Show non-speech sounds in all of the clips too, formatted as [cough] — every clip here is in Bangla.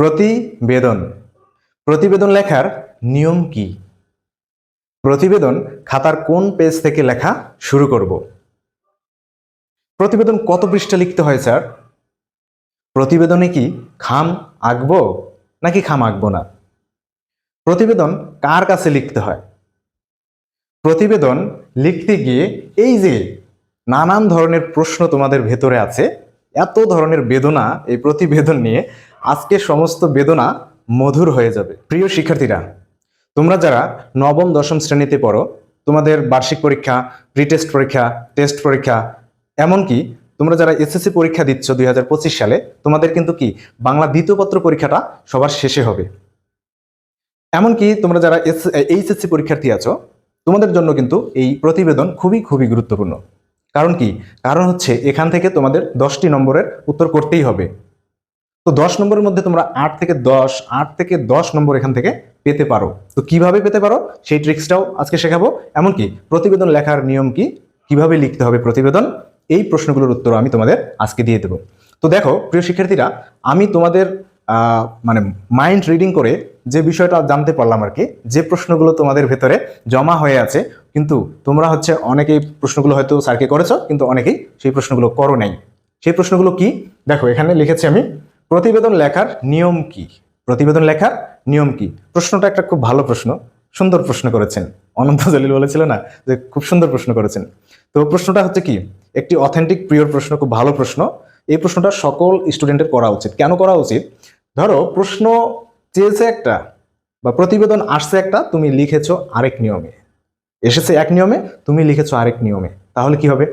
প্রতিবেদন। প্রতিবেদন লেখার নিয়ম কি? প্রতিবেদন খাতার কোন পেজ থেকে লেখা শুরু করব? প্রতিবেদন কত পৃষ্ঠা লিখতে হয়, স্যার? প্রতিবেদনে কি খাম আঁকবো, নাকি খাম আঁকবো না? প্রতিবেদন কার কাছে লিখতে হয়? প্রতিবেদন লিখতে গিয়ে এই যে নানান ধরনের প্রশ্ন তোমাদের ভেতরে আছে, এত ধরনের বেদনা এই প্রতিবেদন নিয়ে আজকে সমস্ত বেদনা মধুর হয়ে যাবে। প্রিয় শিক্ষার্থীরা, তোমরা যারা নবম, দশম শ্রেণীতে পড়ো, তোমাদের বার্ষিক পরীক্ষা প্রিটেস্ট পরীক্ষা টেস্ট পরীক্ষা, এমনকি তোমরা যারা এসএসসি পরীক্ষা দিচ্ছ দুই হাজার পঁচিশ সালে, তোমাদের কিন্তু কি বাংলা দ্বিতীয় পত্র পরীক্ষাটা সবার শেষে হবে। এমনকি তোমরা যারা এইচএসসি পরীক্ষার্থী আছো, তোমাদের জন্য কিন্তু এই প্রতিবেদন খুবই খুবই গুরুত্বপূর্ণ। কারণ কি? কারণ হচ্ছে এখান থেকে তোমাদের দশটি নম্বরের উত্তর করতেই হবে। তো দশ নম্বরের মধ্যে তোমরা আট থেকে দশ, আট থেকে দশ নম্বর এখান থেকে পেতে পারো। তো কীভাবে পেতে পারো? সেই ট্রিক্সটাও আজকে শেখাবো। এমনকি প্রতিবেদন লেখার নিয়ম কি? কীভাবে লিখতে হবে প্রতিবেদন? এই প্রশ্নগুলোর উত্তর আমি তোমাদের আজকে দিয়ে দেবো। তো দেখো, প্রিয় শিক্ষার্থীরা, আমি তোমাদের মানে মাইন্ড রিডিং করে যে বিষয়টা জানতে পারলাম আর কি, যে প্রশ্নগুলো তোমাদের ভেতরে জমা হয়ে আছে, কিন্তু তোমরা হচ্ছে অনেকেই প্রশ্নগুলো হয়তো স্যারকে করেছ, কিন্তু অনেকেই সেই প্রশ্নগুলো করো নাই। সেই প্রশ্নগুলো কি? দেখো, এখানে লিখেছি আমি প্রতিবেদন লেখার নিয়ম কি? প্রতিবেদন লেখার নিয়ম কি? প্রশ্নটা একটা খুব ভালো প্রশ্ন। সুন্দর প্রশ্ন করেছেন। অনন্ত জলিল বলেছিল না যে খুব সুন্দর প্রশ্ন করেছেন। তো প্রশ্নটা হচ্ছে কি? একটি অথেন্টিক প্রিয় প্রশ্ন, খুব ভালো প্রশ্ন। এই প্রশ্নটা সকল স্টুডেন্টের করা উচিত। কেন করা উচিত? ধরো প্রশ্ন চেয়েছে একটা বা প্রতিবেদন আসছে একটা, তুমি লিখেছো আরেক নিয়মে। এসেছে এক নিয়মে, তুমি লিখেছো আরেক নিয়মে। তাহলে কি হবে?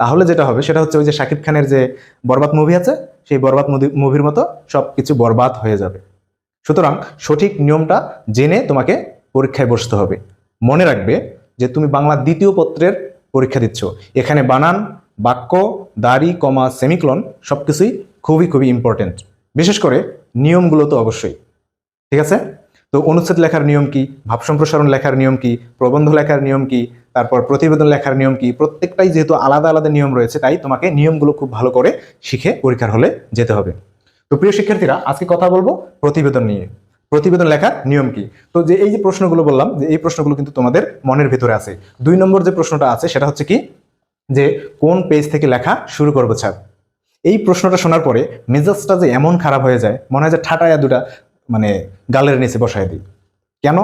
তাহলে যেটা হবে সেটা হচ্ছে ওই যে শাকিব খানের যে বরবাদ মুভি আছে সেই বরবাদ মুভির মতো সব কিছু বরবাদ হয়ে যাবে। সুতরাং সঠিক নিয়মটা জেনে তোমাকে পরীক্ষায় বসতে হবে। মনে রাখবে যে তুমি বাংলা দ্বিতীয় পত্রের পরীক্ষা দিচ্ছ। এখানে বানান, বাক্য, দাড়ি, কমা, সেমিক্লন সব কিছুই খুবই খুবই ইম্পর্টেন্ট বিশেষ করে নিয়মগুলো তো অবশ্যই। ঠিক আছে? তো অনুচ্ছেদ লেখার নিয়ম কি? ভাব সম্প্রসারণ লেখার নিয়ম কি? প্রবন্ধ লেখার নিয়ম কি? তারপর প্রতিবেদন লেখার নিয়ম কি? প্রত্যেকটাই যেহেতু আলাদা আলাদা নিয়ম রয়েছে, তাই তোমাকে নিয়মগুলো খুব ভালো করে শিখে পরীক্ষার হলে যেতে হবে। তো প্রিয় শিক্ষার্থীরা, আজকে কথা বলব প্রতিবেদন নিয়ে। প্রতিবেদন লেখার নিয়ম কি? তো যে এই যে প্রশ্নগুলো বললাম, যে এই প্রশ্নগুলো কিন্তু তোমাদের মনের ভিতরে আছে। দুই নম্বর যে প্রশ্নটা আছে, সেটা হচ্ছে কি? যে কোন পেজ থেকে লেখা শুরু করব স্যার এই প্রশ্নটা শোনার পরে মেজাজটা যে এমন খারাপ হয়ে যায়, মনে হয় যে ঠাটায়া দুটা। মানে গালের নিচে বসায় দিই। কেন?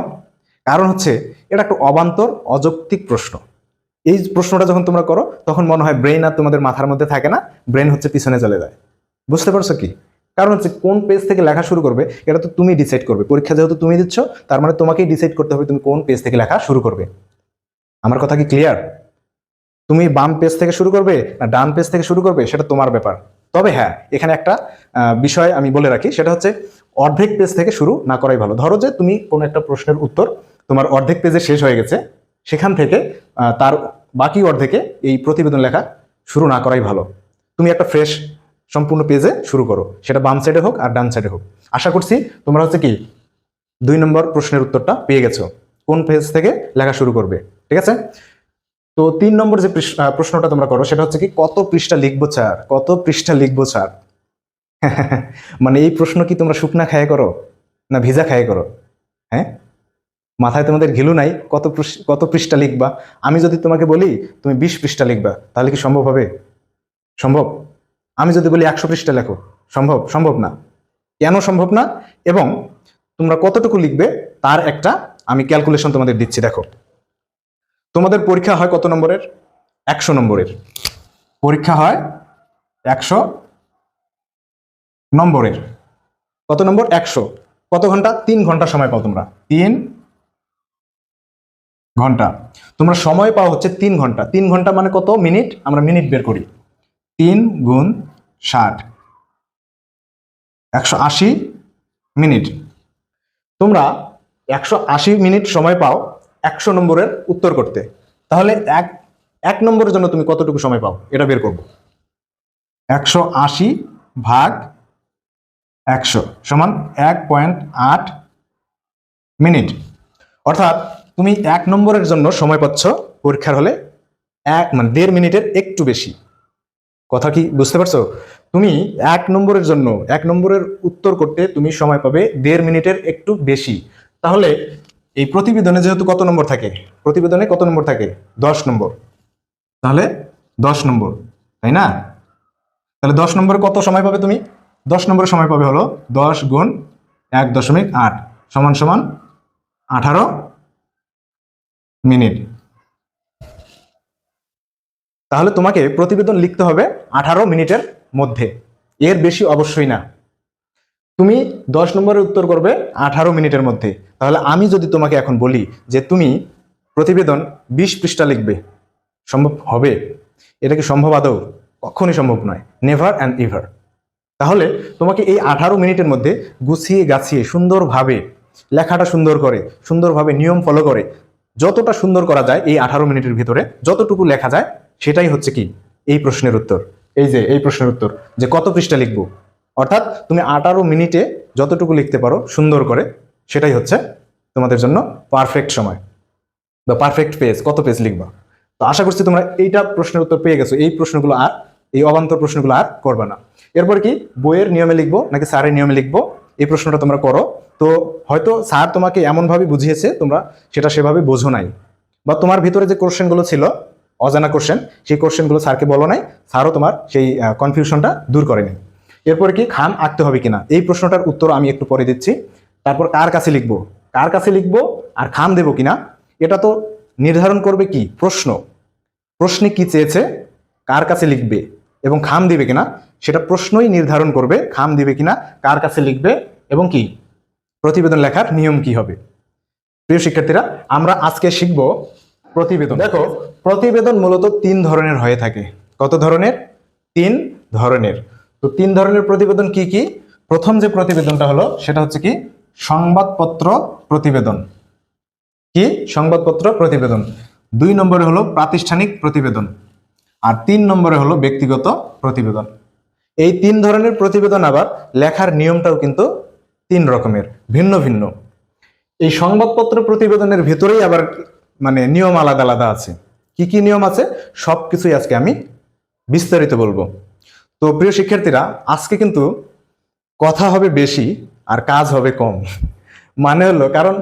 কারণ হচ্ছে এটা একটা অবান্তর, অযৌক্তিক প্রশ্ন। এই প্রশ্নটা যখন তোমরা করো, তখন মনে হয় ব্রেন আর তোমাদের মাথার মধ্যে থাকে না ব্রেন হচ্ছে পিছনে চলে যায়। বুঝতে পারছ কি? কারণ হচ্ছে কোন পেজ থেকে লেখা শুরু করবে, এটা তো তুমি ডিসাইড করবে। পরীক্ষা যেহেতু তুমি দিচ্ছ, তার মানে তোমাকেই ডিসাইড করতে হবে তুমি কোন পেজ থেকে লেখা শুরু করবে। আমার কথা কি ক্লিয়ার তুমি বাম পেজ থেকে শুরু করবে না ডান পেজ থেকে শুরু করবে, সেটা তোমার ব্যাপার। তবে হ্যাঁ এখানে একটা বিষয় আমি বলে রাখি, সেটা হচ্ছে অর্ধেক পেজ থেকে শুরু না করাই ভালো। ধরো যে তুমি কোনো একটা প্রশ্নের উত্তর তোমার অর্ধেক পেজে শেষ হয়ে গেছে, সেখান থেকে তার বাকি অর্ধেকে এই প্রতিবেদন লেখা শুরু না করাই ভালো। তুমি একটা ফ্রেশ সম্পূর্ণ পেজে শুরু করো। সেটা বাম সাইডে হোক আর ডান সাইডে হোক। আশা করছি তোমরা হচ্ছে কি দুই নম্বর প্রশ্নের উত্তরটা পেয়ে গেছো। কোন পেজ থেকে লেখা শুরু করবে? ঠিক আছে? তো তিন নম্বর যে প্রশ্নটা তোমরা করো, সেটা হচ্ছে কি কত পৃষ্ঠা লিখব স্যার কত পৃষ্ঠা লিখব স্যার [laughs] মানে এই প্রশ্ন কি তোমরা শুকনা খায় করো না ভিজা খায় করো? হ্যাঁ? মাথায় তোমাদের ঘিলু নাই, কত কত পৃষ্ঠা লিখবা? আমি যদি তোমাকে বলি, তুমি বিশ পৃষ্ঠা লিখবা, তাহলে কি সম্ভব হবে? সম্ভব? আমি যদি বলি একশো পৃষ্ঠা লেখো, সম্ভব? সম্ভব না। কেন সম্ভব না? এবং তোমরা কতটুকু লিখবে, তার একটা আমি ক্যালকুলেশন তোমাদের দিচ্ছি, দেখো। তোমাদের পরীক্ষা হয় কত নম্বরের? একশো নম্বরের। পরীক্ষা হয় একশো নম্বরের। কত নম্বর? একশো। কত ঘণ্টা? তিন ঘণ্টা সময় পাও তোমরা। তিন ঘণ্টা। তোমরা সময় পাও হচ্ছে তিন ঘণ্টা। তিন ঘণ্টা মানে কত? মিনিট। আমরা মিনিট বের করি। তিন গুণ ষাট। একশো আশি মিনিট। তোমরা একশো আশি মিনিট সময় পাও একশো নম্বরের উত্তর করতে। তাহলে এক এক নম্বরের জন্য তুমি কতটুকু সময় পাও? এটা বের করব। একশো আশি ভাগ একশো সমান এক পয়েন্ট আট মিনিট। অর্থাৎ তুমি এক নম্বরের জন্য সময় পাচ্ছ পরীক্ষার হলে এক মানে দেড় মিনিটের একটু বেশি। কথা কি বুঝতে পারছ? তুমি এক নম্বরের জন্য, এক নম্বরের উত্তর করতে তুমি সময় পাবে দেড় মিনিটের একটু বেশি। তাহলে এই প্রতিবেদনে যেহেতু কত নম্বর থাকে? প্রতিবেদনে কত নম্বর থাকে? দশ নম্বর। তাহলে দশ নম্বর, তাই না? তাহলে দশ নম্বরে কত সময় পাবে তুমি? দশ নম্বরে সময় পাবে হলো দশ গুণ এক দশমিক আট সমান সমান আঠারো মিনিট। তাহলে তোমাকে প্রতিবেদন লিখতে হবে আঠারো মিনিটের মধ্যে। এর বেশি অবশ্যই না। তুমি দশ নম্বরের উত্তর করবে আঠারো মিনিটের মধ্যে। তাহলে আমি যদি তোমাকে এখন বলি যে তুমি প্রতিবেদন বিশ পৃষ্ঠা লিখবে, সম্ভব হবে? এটা কি সম্ভব আদৌ? কখনই সম্ভব নয়। নেভার অ্যান্ড ইভার তাহলে তোমাকে এই আঠারো মিনিটের মধ্যে গুছিয়ে গাছিয়ে সুন্দরভাবে লেখাটা সুন্দর করে, সুন্দরভাবে নিয়ম ফলো করে, যতটা সুন্দর করা যায় এই আঠারো মিনিটের ভিতরে, যতটুকু লেখা যায় সেটাই হচ্ছে কি? এই প্রশ্নের উত্তর। এই যে, এই প্রশ্নের উত্তর যে কত পৃষ্ঠা লিখব? অর্থাৎ তুমি আঠারো মিনিটে যতটুকু লিখতে পারো সুন্দর করে, সেটাই হচ্ছে তোমাদের জন্য পারফেক্ট সময়। বা পারফেক্ট পেজ কত পেজ লিখবা? তো আশা করছি তোমরা এইটা প্রশ্নের উত্তর পেয়ে গেছো। এই প্রশ্নগুলো আর এই অবান্তর প্রশ্নগুলো আর করবে না। এরপর কি, বইয়ের নিয়মে লিখব নাকি স্যারের নিয়মে লিখব? এই প্রশ্নটা তোমরা করো। তো হয়তো স্যার তোমাকে এমনভাবে বুঝিয়েছে তোমরা, সেটা সেভাবে বোঝো নাই। বা তোমার ভিতরে যে কোশ্চেনগুলো ছিল, অজানা কোশ্চেন, সেই কোশ্চেনগুলো স্যারকে বলো নাই, স্যারও তোমার সেই কনফিউশনটা দূর করেনি। এরপরে কি, খাম আঁকতে হবে কিনা? এই প্রশ্নটার উত্তর আমি একটু পরে দিচ্ছি। তারপর কার কাছে লিখব? কার কাছে লিখব আর খাম দেবো কিনা? এটা তো নির্ধারণ করবে কি? প্রশ্ন। প্রশ্নে কি চেয়েছে? কার কাছে লিখবে? এবং খাম দিবে কিনা, সেটা প্রশ্নই নির্ধারণ করবে খাম দিবে কিনা, কার কাছে লিখবে এবং কি, প্রতিবেদন লেখার নিয়ম কি হবে। প্রিয় শিক্ষার্থীরা, আমরা আজকে শিখব প্রতিবেদন। দেখো, প্রতিবেদন মূলত তিন ধরনের হয়ে থাকে। কত ধরনের? তিন ধরনের। তো তিন ধরনের প্রতিবেদন কি কি? প্রথম যে প্রতিবেদনটা হলো, সেটা হচ্ছে কি? সংবাদপত্র প্রতিবেদন। কি? সংবাদপত্র প্রতিবেদন। দুই নম্বরে হলো প্রাতিষ্ঠানিক প্রতিবেদন। আর তিন নম্বরে হলো ব্যক্তিগত প্রতিবেদন। এই তিন ধরনের প্রতিবেদন আবার লেখার নিয়মটাও কিন্তু তিন রকমের, ভিন্ন ভিন্ন। এই সংবাদপত্র প্রতিবেদনের ভেতরেই আবার মানে নিয়ম আলাদা আলাদা আছে। কি কি নিয়ম আছে? সব কিছুই আজকে আমি বিস্তারিত বলব। তো প্রিয় শিক্ষার্থীরা, আজকে কিন্তু কথা হবে বেশি আর কাজ হবে কম। মানে হলো, কারণ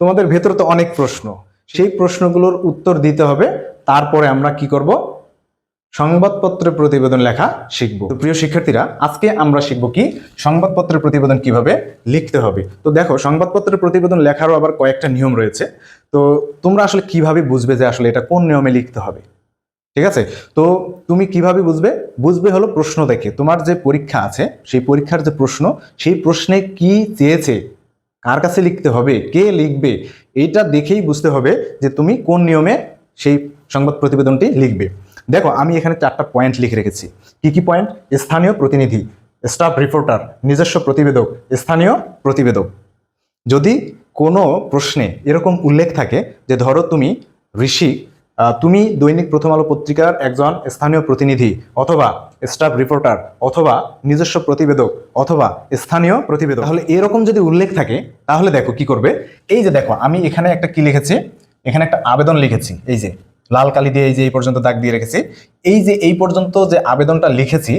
তোমাদের ভেতরে তো অনেক প্রশ্ন। সেই প্রশ্নগুলোর উত্তর দিতে হবে, তারপরে আমরা কি করব? সংবাদপত্রের প্রতিবেদন লেখা শিখব। তো প্রিয় শিক্ষার্থীরা, আজকে আমরা শিখব কি? সংবাদপত্রের প্রতিবেদন কীভাবে লিখতে হবে? তো দেখো, সংবাদপত্রের প্রতিবেদন লেখারও আবার কয়েকটা নিয়ম রয়েছে। তো তোমরা আসলে কীভাবে বুঝবে যে আসলে এটা কোন নিয়মে লিখতে হবে? ঠিক আছে? তো তুমি কীভাবে বুঝবে? বুঝবে হলো প্রশ্ন দেখে। তোমার যে পরীক্ষা আছে, সেই পরীক্ষার যে প্রশ্ন, সেই প্রশ্নে কি চেয়েছে, কার কাছে লিখতে হবে, কে লিখবে, এইটা দেখেই বুঝতে হবে যে তুমি কোন নিয়মে সেই সংবাদ প্রতিবেদনটি লিখবে। দেখো, আমি এখানে চারটা পয়েন্ট লিখে রেখেছি। কি কি পয়েন্ট স্থানীয় প্রতিনিধি স্টাফ রিপোর্টার নিজস্ব প্রতিবেদক, স্থানীয় প্রতিবেদক। যদি কোনো প্রশ্নে এরকম উল্লেখ থাকে যে, ধরো তুমি ঋষি তুমি দৈনিক প্রথম আলো পত্রিকার একজন স্থানীয় প্রতিনিধি অথবা স্টাফ রিপোর্টার অথবা নিজস্ব প্রতিবেদক অথবা স্থানীয় প্রতিবেদক, তাহলে এরকম যদি উল্লেখ থাকে, তাহলে দেখো কি করবে? এই যে দেখো, আমি এখানে একটা কি লিখেছি? এখানে একটা আবেদন লিখেছি। এই যে লাল কালি দিয়ে এই যে এই পর্যন্ত দাগ দিয়ে রেখেছি। এই যে এই পর্যন্ত যে আবেদনটা লিখেছি,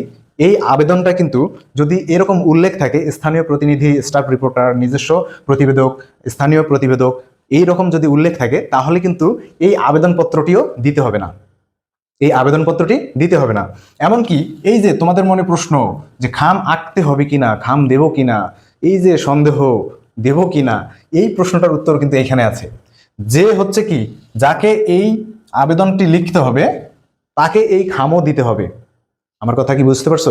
এই আবেদনটা কিন্তু যদি এরকম উল্লেখ থাকে, স্থানীয় প্রতিনিধি স্টাফ রিপোর্টার নিজস্ব প্রতিবেদক, স্থানীয় প্রতিবেদক, এই রকম যদি উল্লেখ থাকে, তাহলে কিন্তু এই আবেদনপত্রটিও দিতে হবে না। এই আবেদনপত্রটি দিতে হবে না। এমনকি এই যে তোমাদের মনে প্রশ্ন যে খাম আঁকতে হবে কিনা, খাম দেব কিনা, এই যে সন্দেহ, দেব কিনা, এই প্রশ্নটার উত্তর কিন্তু এখানে আছে। যে হচ্ছে কি, যাকে এই আবেদনটি লিখতে হবে, তাকে এই খামও দিতে হবে। আমার কথা কি বুঝতে পারছ?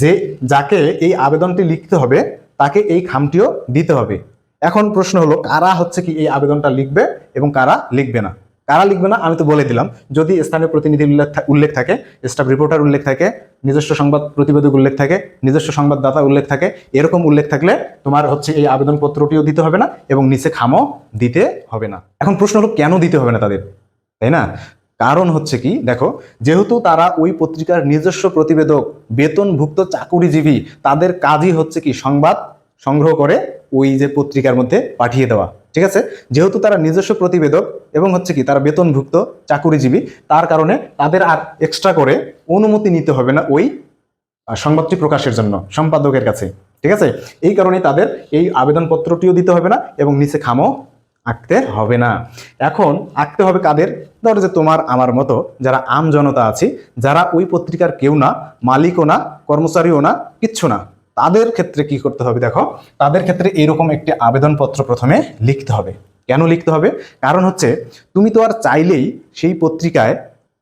যে যাকে এই আবেদনটি লিখতে হবে, তাকে এই খামটিও দিতে হবে। এখন প্রশ্ন হলো, কারা হচ্ছে কি এই আবেদনটা লিখবে এবং কারা লিখবে না? কারা লিখবে না? আমি তো বলে দিলাম। যদি স্থানীয় প্রতিনিধি উল্লেখ থাকে স্টাফ রিপোর্টার উল্লেখ থাকে, নিজস্ব সংবাদ প্রতিবেদক উল্লেখ থাকে, নিজস্ব সংবাদদাতা উল্লেখ থাকে, এরকম উল্লেখ থাকলে তোমার হচ্ছে এই আবেদনপত্রটিও দিতে হবে না এবং নিচে খামও দিতে হবে না। এখন প্রশ্ন হলো, কেন দিতে হবে না তাদের? তাই না? কারণ হচ্ছে কি, দেখো, যেহেতু তারা ওই পত্রিকার নিজস্ব প্রতিবেদক, বেতনভুক্ত চাকুরিজীবী, তাদের কাজই হচ্ছে কি, সংবাদ সংগ্রহ করে ওই যে পত্রিকার মধ্যে পাঠিয়ে দেওয়া, ঠিক আছে? যেহেতু তারা নিজস্ব প্রতিবেদক এবং হচ্ছে কি, তারা বেতনভুক্ত চাকুরিজীবী, তার কারণে তাদের আর এক্সট্রা করে অনুমতি নিতে হবে না ওই সংবাদটি প্রকাশের জন্য, সম্পাদকের কাছে, ঠিক আছে? এই কারণে তাদের এই আবেদনপত্রটিও দিতে হবে না এবং নিচে খামও আঁকতে হবে না। এখন আঁকতে হবে কাদের? ধরো যে তোমার, আমার মতো যারা আম জনতা আছি, যারা ওই পত্রিকার কেউ না, মালিকও না, কর্মচারীও না, কিচ্ছু না। তাদের ক্ষেত্রে কি করতে হবে দেখো? তাদের ক্ষেত্রে এরকম একটি আবেদনপত্র প্রথমে লিখতে হবে। কেন লিখতে হবে? কারণ হচ্ছে তুমি তো আর চাইলেই সেই পত্রিকায়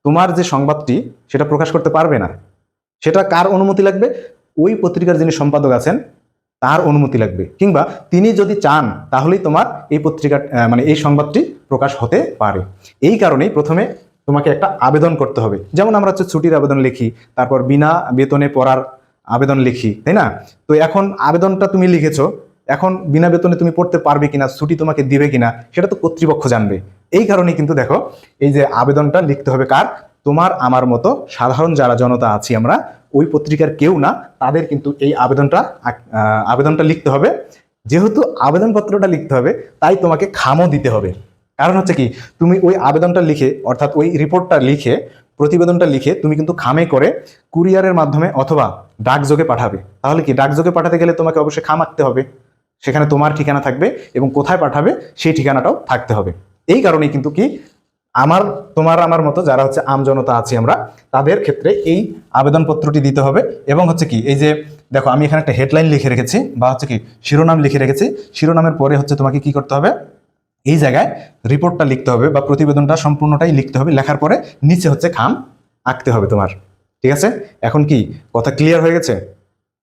তোমার যে সংবাদটি, সেটা প্রকাশ করতে পারবে না। সেটা কার অনুমতি লাগবে? ওই পত্রিকার যিনি সম্পাদক আছেন তার অনুমতি লাগবে। কিংবা তিনি যদি চান, তাহলেই তোমার এই পত্রিকা মানে এই সংবাদটি প্রকাশ হতে পারে। এই কারণেই প্রথমে তোমাকে একটা আবেদন করতে হবে। যেমন আমরা হচ্ছে ছুটির আবেদন লিখি, তারপর বিনা বেতনে পড়ার আবেদন লিখি, তাই না? তো এখন আবেদনটা তুমি লিখেছো, এখন বিনা বেতনে তুমি পড়তে পারবে কিনা, ছুটি তোমাকে দিবে কিনা, সেটা তো কর্তৃপক্ষ জানবে। এই কারণে কিন্তু দেখো, এই যে আবেদনটা লিখতে হবে কার? তোমার, আমার মতো সাধারণ যারা জনতা আছি আমরা, ওই পত্রিকার কেউ না, তাদের কিন্তু এই আবেদনটা আবেদনটা লিখতে হবে। যেহেতু আবেদনপত্রটা লিখতে হবে, তাই তোমাকে খামও দিতে হবে। কারণ হচ্ছে কি, তুমি ওই আবেদনটা লিখে, অর্থাৎ ওই রিপোর্টটা লিখে, প্রতিবেদনটা লিখে তুমি কিন্তু খামে করে কুরিয়ারের মাধ্যমে অথবা ডাকযোগে পাঠাবে। তাহলে কি, ডাকযোগে পাঠাতে গেলে তোমাকে অবশ্যই খাম আঁকতে হবে। সেখানে তোমার ঠিকানা থাকবে এবং কোথায় পাঠাবে, সেই ঠিকানাটাও থাকতে হবে। এই কারণেই কিন্তু কি আমার, তোমার, আমার মতো যারা হচ্ছে আমজনতা আছি আমরা, তাদের ক্ষেত্রে এই আবেদনপত্রটি দিতে হবে। এবং হচ্ছে কি, এই যে, দেখো, আমি এখানে একটা হেডলাইন লিখে রেখেছি, বা হচ্ছে কি, শিরোনাম লিখে রেখেছি। শিরোনামের পরে হচ্ছে তোমাকে কি করতে হবে? এই জায়গায় রিপোর্টটা লিখতে হবে, বা প্রতিবেদনটা সম্পূর্ণটাই লিখতে হবে। লেখার পরে নিচে হচ্ছে খাম আঁকতে হবে তোমার। ঠিক আছে? এখন কি, কথা ক্লিয়ার হয়ে গেছে?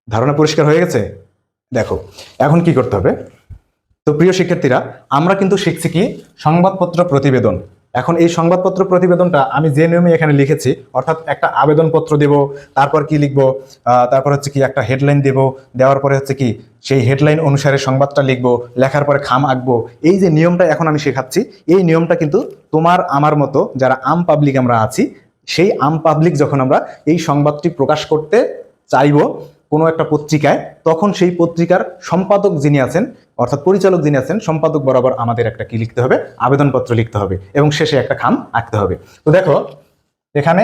ধারণা পরিষ্কার হয়ে গেছে? দেখো, এখন কি করতে হবে? তো প্রিয় শিক্ষার্থীরা, আমরা কিন্তু শিখছি কি, সংবাদপত্র প্রতিবেদন। এখন এই সংবাদপত্র প্রতিবেদনটা আমি যে নিয়মে এখানে লিখেছি, অর্থাৎ একটা আবেদনপত্র দেব, তারপর কি লিখব তারপর হচ্ছে কি একটা হেডলাইন দেব, দেওয়ার পরে হচ্ছে কি সেই হেডলাইন অনুসারে সংবাদটা লিখব, লেখার পরে খাম আঁকবো। এই যে নিয়মটা এখন আমি শেখাচ্ছি, এই নিয়মটা কিন্তু তোমার, আমার মতো যারা আম পাবলিক আমরা আছি, সেই আম পাবলিক যখন আমরা এই সংবাদটি প্রকাশ করতে চাইব কোনো একটা পত্রিকায়, তখন সেই পত্রিকার সম্পাদক যিনি আছেন, অর্থাৎ পরিচালক যিনি আছেন, সম্পাদক বরাবর আমাদের একটা কি লিখতে হবে? আবেদনপত্র লিখতে হবে এবং শেষে একটা খাম আঁকতে হবে। তো দেখো, এখানে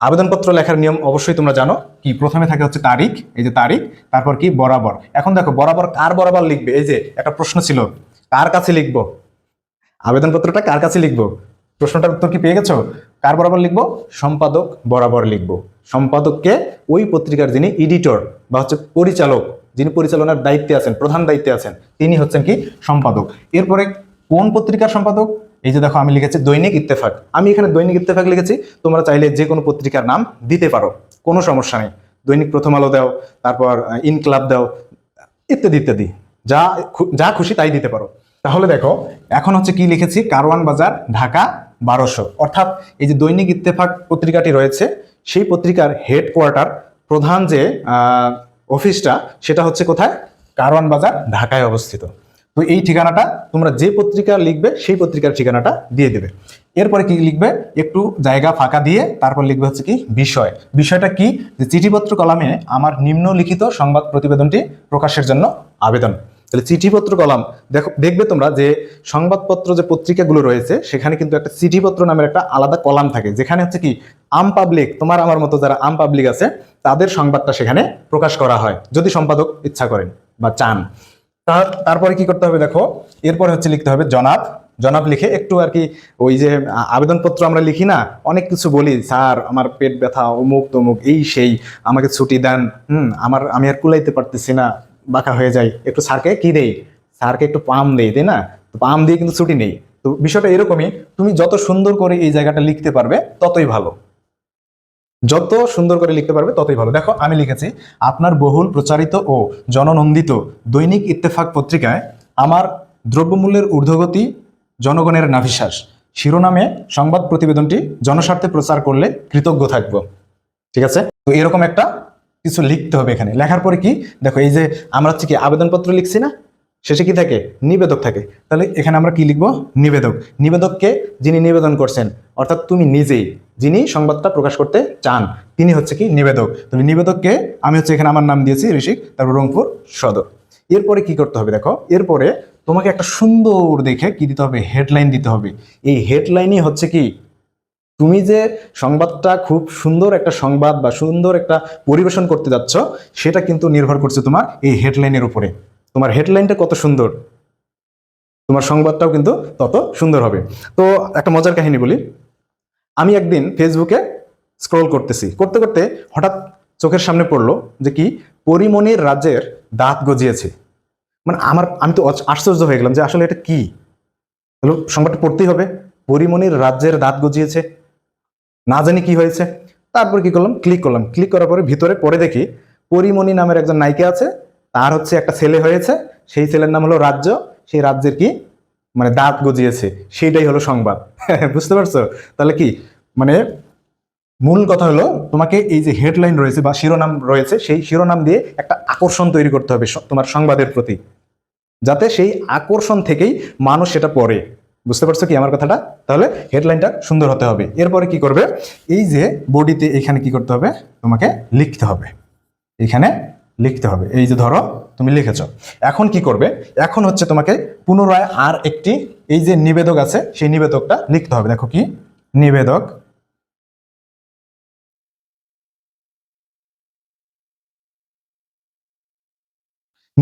আবেদনপত্র লেখার নিয়ম অবশ্যই তোমরা জানো। কি? প্রথমে থাকে হচ্ছে তারিখ, এই যে তারিখ, তারপর কি? বরাবর। এখন দেখো, বরাবর কার বরাবর লিখবে? এই যে একটা প্রশ্ন ছিল, কার কাছে লিখব? আবেদনপত্রটা কার কাছে লিখব? প্রশ্নটার উত্তর কি পেয়ে গেছো? কার বরাবর লিখব? সম্পাদক বরাবর লিখব। সম্পাদককে ওই পত্রিকার যিনি এডিটর বা হচ্ছে পরিচালক, যিনি পরিচালনার দায়িত্বে আছেন, প্রধান দায়িত্বে আছেন, তিনি হচ্ছেন কি? সম্পাদক। এরপরে কোন পত্রিকার সম্পাদক? এই যে দেখো, আমি লিখেছি দৈনিক ইত্তেফাক। আমি এখানে দৈনিক ইত্তেফাক লিখেছি। তোমরা চাইলে যে কোনো পত্রিকার নাম দিতে পারো। কোনো সমস্যা নেই। দৈনিক প্রথম আলো দাও, তারপর ইনক্লাব দাও, ইত্যাদি ইত্যাদি। যা যা খুশি তাই দিতে পারো। তাহলে দেখো, এখন হচ্ছে কি লিখেছি? কারওয়ান বাজার, ঢাকা বারোশো। অর্থাৎ এই যে দৈনিক ইত্তেফাক পত্রিকাটি রয়েছে, সেই পত্রিকার হেডকোয়ার্টার প্রধান যে অফিসটা সেটা হচ্ছে কোথায়? কারওয়ান বাজার, ঢাকায় অবস্থিত। তো এই ঠিকানাটা তোমরা যে পত্রিকা লিখবে, সেই পত্রিকার ঠিকানাটা দিয়ে দেবে। এরপরে কি লিখবে? একটু জায়গা ফাঁকা দিয়ে তারপর লিখবে হচ্ছে কি? বিষয়। বিষয়টা কি? যে চিঠিপত্র কলামে আমার নিম্নলিখিত সংবাদ প্রতিবেদনটি প্রকাশের জন্য আবেদন। তাহলে চিঠিপত্র কলাম, দেখো, দেখবে তোমরা যে সংবাদপত্র যে পত্রিকাগুলো রয়েছে, সেখানে কিন্তু একটা চিঠিপত্র নামের একটা আলাদা কলাম থাকে। যেখানে হচ্ছে কি, আম পাবলিক তোমার আমার মতো যারা আম পাবলিক আছে, তাদের সংবাদটা সেখানে প্রকাশ করা হয়, যদি সম্পাদক ইচ্ছা করেন বা চান। তার- তারপরে কি করতে হবে দেখো, এরপরে হচ্ছে লিখতে হবে জনাব। জনাব লিখে একটু আর কি ওই যে, আবেদনপত্র আমরা লিখি না, অনেক কিছু বলি, স্যার, আমার পেট ব্যথা অমুক তমুক এই সেই, আমাকে ছুটি দেন, হুম, আমার, আমি আর কুলাইতে পারতেছি না। বাঁকা হয়ে যাই একটু স্যারকে কি দেই? স্যারকে একটু পাম দেই, তাই না? তো পাম দিয়ে কিন্তু ছুটি নেই। তো বিষয়টা এরকমই, তুমি যত সুন্দর করে এই জায়গাটা লিখতে পারবে, ততই ভালো। যত সুন্দর করে লিখতে পারবে, ততই ভালো। দেখো, আমি লিখেছি, আপনার বহুল প্রচারিত ও জননন্দিত দৈনিক ইত্তেফাক পত্রিকায় আমার দ্রব্যমূল্যের ঊর্ধ্বগতি জনগণের নাভিশ্বাস। শিরোনামে সংবাদ প্রতিবেদনটি জনস্বার্থে প্রচার করলে কৃতজ্ঞ থাকব। ঠিক আছে? তো এরকম একটা কিছু লিখতে হবে এখানে। লেখার পরে কি? দেখো, এই যে আমরা হচ্ছে কি আবেদনপত্র লিখছি না শেষে কি থাকে? নিবেদক থাকে। তাহলে এখানে আমরা কি লিখব? নিবেদক। নিবেদককে যিনি নিবেদন করছেন, অর্থাৎ তুমি নিজেই, যিনি সংবাদটা প্রকাশ করতে চান, তিনি হচ্ছে কি নিবেদক। তাহলে নিবেদককে আমি হচ্ছে এখানে আমার নাম দিয়েছি, ঋষিক, তারপর রংপুর সদর। এরপরে কি করতে হবে দেখো? এরপরে তোমাকে একটা সুন্দর দেখে কি দিতে হবে? হেডলাইন দিতে হবে। এই হেডলাইনই হচ্ছে কি তুমি যে সংবাদটা খুব সুন্দর একটা সংবাদ বা সুন্দর একটা পরিবেশন করতে যাচ্ছ, সেটা কিন্তু নির্ভর করছে তোমার এই হেডলাইনের উপরে। তোমার হেডলাইনটা কত সুন্দর। তোমার সংবাদটাও কিন্তু তত সুন্দর হবে। তো একটা মজার কাহিনী বলি। আমি একদিন ফেসবুকে স্ক্রল করতেছি। করতে করতে হঠাৎ চোখের সামনে পড়ল যে কি পরিমণির রাজ্যের দাঁত গজিয়েছে। মানে আমার, আমি তো আশ্চর্য হয়ে গেলাম যে আসলে এটা কি? সংবাদটা পড়তেই হবে। পরিমণির রাজ্যের দাঁত গজিয়েছে। না জানি কি হয়েছে। তারপর কি করলাম? ক্লিক করলাম। ক্লিক করার পরে ভিতরে পরে দেখি পরিমণি নামের একজন নায়িকা আছে। তার হচ্ছে একটা ছেলে হয়েছে। সেই ছেলের নাম হলো রাজ্য। সেই রাজ্যের কি? মানে দাঁত গজিয়েছে। সেইটাই হলো সংবাদ। [laughs] বুঝতে পারছ? তাহলে কি? মানে মূল কথা হলো, তোমাকে এই যে হেডলাইন রয়েছে বা শিরোনাম রয়েছে, সেই শিরোনাম দিয়ে একটা আকর্ষণ তৈরি করতে হবে তোমার সংবাদের প্রতি। যাতে সেই আকর্ষণ থেকেই মানুষ সেটা পড়ে। বুঝতে পারছ কি আমার কথাটা? তাহলে হেডলাইনটা সুন্দর হতে হবে। এরপরে কি করবে? এই যে বডিতে এখানে কি করতে হবে? তোমাকে লিখতে হবে। এখানে লিখতে হবে। এই যে ধরো, তুমি লিখেছ। এখন কি করবে? এখন হচ্ছে তোমাকে পুনরায় আর একটি, এই যে নিবেদক আছে, সেই নিবেদকটা লিখতে হবে। দেখো কি? নিবেদক।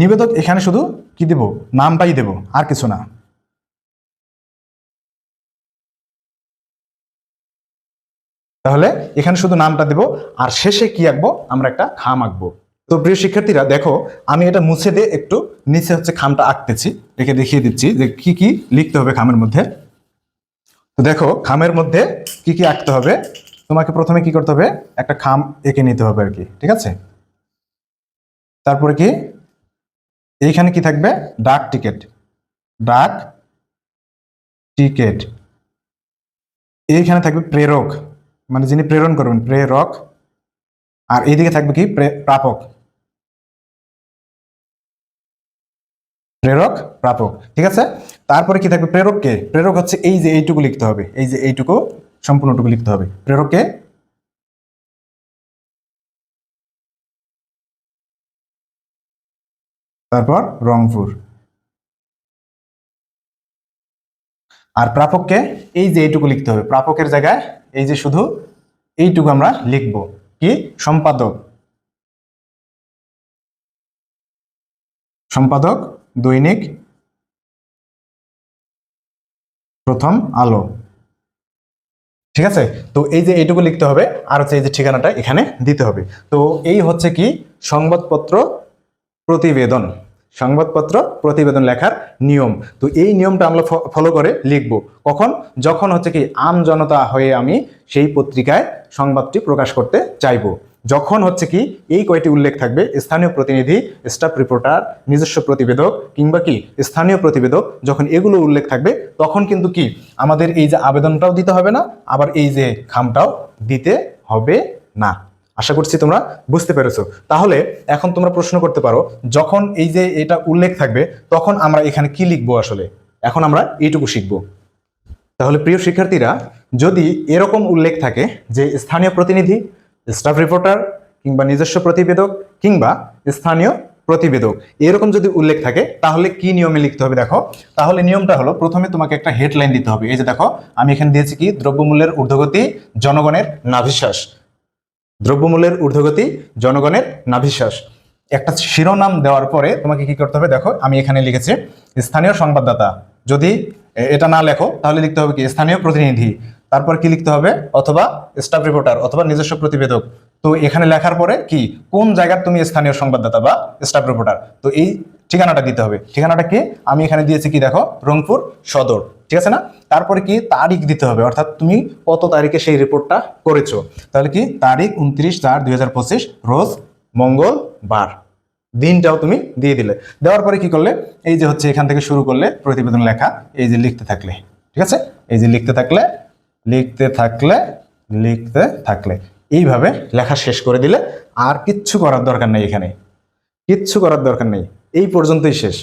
নিবেদক এখানে শুধু কি দেব? নামটাই দেব, আর কিছু না। তাহলে এখানে শুধু নামটা দেব, আর শেষে কি আঁকবো? আমরা একটা খাম আঁকবো। তো প্রিয় শিক্ষার্থীরা, দেখো, আমি এটা মুছে দিয়ে একটু নিচে হচ্ছে খামটা আঁকতেছি। রেখে দেখিয়ে দিচ্ছি যে কি কি লিখতে হবে খামের মধ্যে। তো দেখো, খামের মধ্যে কি কি আঁকতে হবে? তোমাকে প্রথমে কি করতে হবে? একটা খাম এঁকে নিতে হবে আর কি, ঠিক আছে? তারপরে কি? এইখানে কি থাকবে? ডাক টিকেট। ডাক টিকেট। এইখানে থাকবে প্রেরক। মানে যিনি প্রেরণ করবেন, প্রেরক, আর এইদিকে থাকবে কি? প্রে- প্রাপক। প্রেরক, প্রাপক, ঠিক আছে? তারপরে কি থাকবে? প্রেরককে প্রেরক হচ্ছে এই যে এইটুকু লিখতে হবে, এই যে এইটুকু সম্পূর্ণটুকু লিখতে হবে। প্রেরককে তারপর রংপুর। আর প্রাপককে এই যে এইটুকু লিখতে হবে। প্রাপকের জায়গায় এই যে শুধু এইটুকু আমরা লিখব। কি? সম্পাদক। সম্পাদক, দৈনিক, প্রথম আলো। ঠিক আছে? তো এই যে এইটুকু লিখতে হবে, আর হচ্ছে এই যে ঠিকানাটা এখানে দিতে হবে। তো এই হচ্ছে কি? সংবাদপত্র প্রতিবেদন। সংবাদপত্র প্রতিবেদন লেখার নিয়ম। তো এই নিয়মটা আমরা ফলো করে লিখব। কখন? যখন হচ্ছে কি আম জনতা হয়ে আমি সেই পত্রিকায় সংবাদটি প্রকাশ করতে চাইব। যখন হচ্ছে কি এই কয়টি উল্লেখ থাকবে, স্থানীয় প্রতিনিধি স্টাফ রিপোর্টার নিজস্ব প্রতিবেদক কিংবা কি স্থানীয় প্রতিবেদক যখন এগুলো উল্লেখ থাকবে, তখন কিন্তু কি আমাদের এই যে আবেদনটাও দিতে হবে না, আবার এই যে খামটাও দিতে হবে না। আশা করছি তোমরা বুঝতে পেরেছ। তাহলে এখন তোমরা প্রশ্ন করতে পারো, যখন এই যে এটা উল্লেখ থাকবে, তখন আমরা এখানে কি লিখব আসলে? এখন আমরা এইটুকু শিখব। তাহলে প্রিয় শিক্ষার্থীরা, যদি এরকম উল্লেখ থাকে যে স্থানীয় প্রতিনিধি স্টাফ রিপোর্টার কিংবা নিজস্ব প্রতিবেদক কিংবা স্থানীয় প্রতিবেদক, এরকম যদি উল্লেখ থাকে, তাহলে কি নিয়মে লিখতে হবে দেখো? তাহলে নিয়মটা হলো, প্রথমে তোমাকে একটা হেডলাইন দিতে হবে। এই যে দেখো, আমি এখানে দিয়েছি কি? দ্রব্যমূল্যের ঊর্ধ্বগতি, জনগণের নাভিশ্বাস। দ্রব্যমূল্যের ঊর্ধ্বগতি জনগণের নাভিশ্বাস। একটা শিরোনাম দেওয়ার পরে তোমাকে কি করতে হবে? দেখো, আমি এখানে লিখেছি, স্থানীয় সংবাদদাতা। যদি এটা না লেখো, তাহলে লিখতে হবে কি? স্থানীয় প্রতিনিধি। তারপর কি লিখতে হবে? অথবা স্টাফ রিপোর্টার অথবা নিজস্ব প্রতিবেদক। তো এখানে লেখার পরে কি? কোন জায়গার তুমি স্থানীয় সংবাদদাতা বা স্টাফ রিপোর্টার? তো এই ঠিকানাটা দিতে হবে। ঠিকানাটা কি? আমি এখানে দিয়েছি কি দেখো? রংপুর সদর। ঠিক আছে না? তারপরে কি? তারিখ দিতে হবে। অর্থাৎ তুমি কত তারিখে সেই রিপোর্টটা করেছ? তাহলে কি? তারিখ উনত্রিশ চার দুই রোজ মঙ্গলবার। দিনটাও তুমি দিয়ে দিলে। দেওয়ার পরে কি করলে? এই যে হচ্ছে এখান থেকে শুরু করলে প্রতিবেদন লেখা, এই যে লিখতে থাকলে। ঠিক আছে? এই যে লিখতে থাকলে লিখতে থাকলে লিখতে থাকলে। এইভাবে লেখা শেষ করে দিলে আর কিচ্ছু করার দরকার নেই এখানে। কিচ্ছু করার দরকার নেই। এই পর্যন্তই শেষ।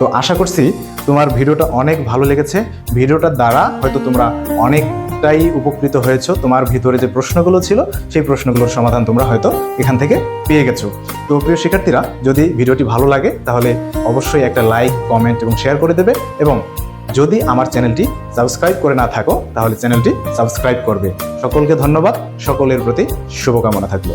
তো আশা করছি তোমার ভিডিওটা অনেক ভালো লেগেছে। ভিডিওটার দ্বারা হয়তো তোমরা অনেকটাই উপকৃত হয়েছো। তোমার ভিতরে যে প্রশ্নগুলো ছিল, সেই প্রশ্নগুলোর সমাধান তোমরা হয়তো এখান থেকে পেয়ে গেছো। তো প্রিয় শিক্ষার্থীরা, যদি ভিডিওটি ভালো লাগে, তাহলে অবশ্যই একটা লাইক, কমেন্ট এবং শেয়ার করে দেবে এবং যদি আমার চ্যানেলটি সাবস্ক্রাইব করে না থাকো, তাহলে চ্যানেলটি সাবস্ক্রাইব করবে। সকলকে ধন্যবাদ। সকলের প্রতি শুভকামনা থাকল।